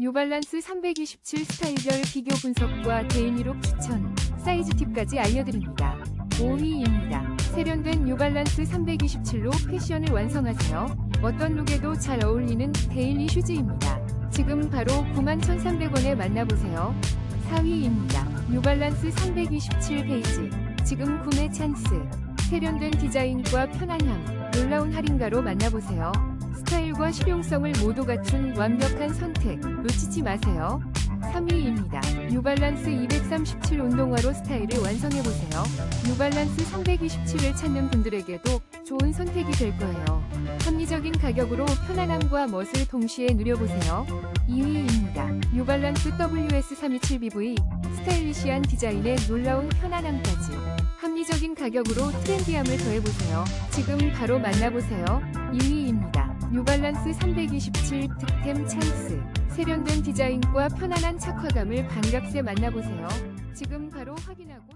뉴발란스 327 스타일별 비교 분석과 데일리룩 추천, 사이즈 팁까지 알려드립니다. 5위입니다. 세련된 뉴발란스 327로 패션을 완성하세요. 어떤 룩에도 잘 어울리는 데일리 슈즈입니다. 지금 바로 91,300원에 만나보세요. 4위입니다. 뉴발란스 327 베이지. 지금 구매 찬스. 세련된 디자인과 편안함, 놀라운 할인가로 만나보세요. 실용성을 모두 갖춘 완벽한 선택, 놓치지 마세요. 3위입니다. 뉴발란스 237 운동화로 스타일을 완성해보세요. 뉴발란스 327을 찾는 분들에게도 좋은 선택이 될 거예요. 합리적인 가격으로 편안함과 멋을 동시에 누려보세요. 2위입니다. 뉴발란스 WS327BV 스타일리시한 디자인에 놀라운 편안함까지 합리적인 가격으로 트렌디함을 더해보세요. 지금 바로 만나보세요. 2위입니다. 뉴발란스 327 득템 찬스 세련된 디자인과 편안한 착화감을 반갑게 만나보세요. 지금 바로 확인하고